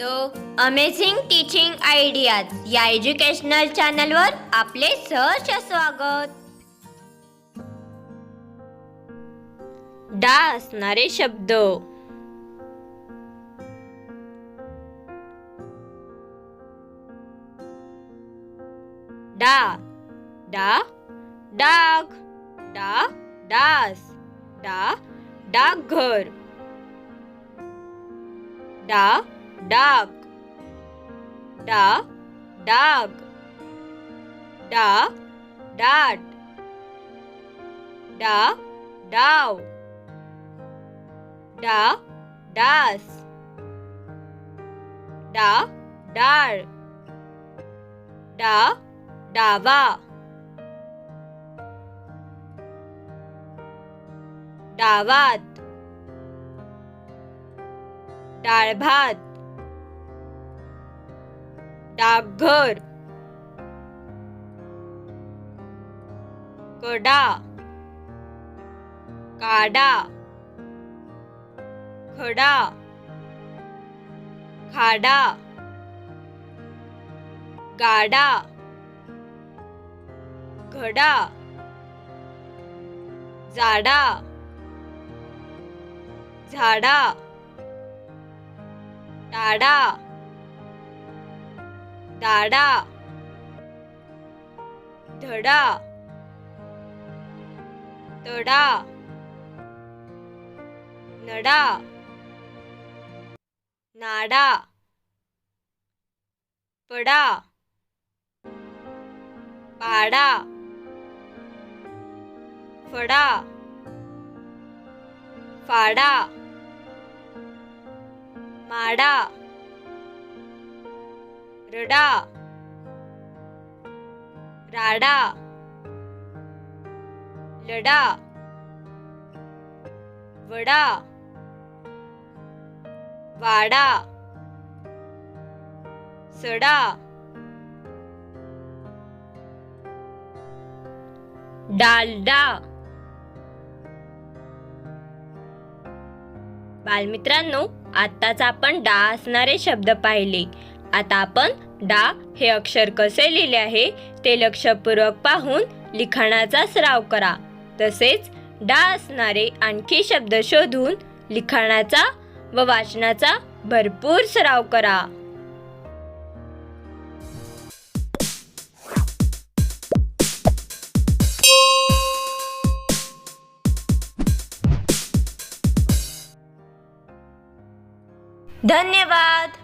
तो amazing teaching ideas या educational चॅनलवर आपले सहर्ष स्वागत. डा असणारे शब्द. डा डा डाग डा डास डा डाकघर डा डाक डा डाग. डा डाट. डा डाव. डा डास. डा डाळ. डा डावा. डावात. डाळ भात. डाकघर. कडा. काडा. खडा. खाडा. गाडा. घडा. जाडा. झाडा. टाडा. ताडा धडा. तडा. नडा. नाडा. पडा. पाडा. फडा. फाडा. माडा. रडा. राडा. लडा. वडा. वाडा. सडा. डालडा. बालमित्रांनो आत्ताच आपण डा असणारे शब्द पाहिले. आता आपण डा हे अक्षर कसे लिहिले आहे ते लक्षपूर्वक पाहून लिखाणाचा सराव करा. तसेच डा असणारे आणखी शब्द शोधून लिखाणाचा व वाचनाचा भरपूर सराव करा. धन्यवाद!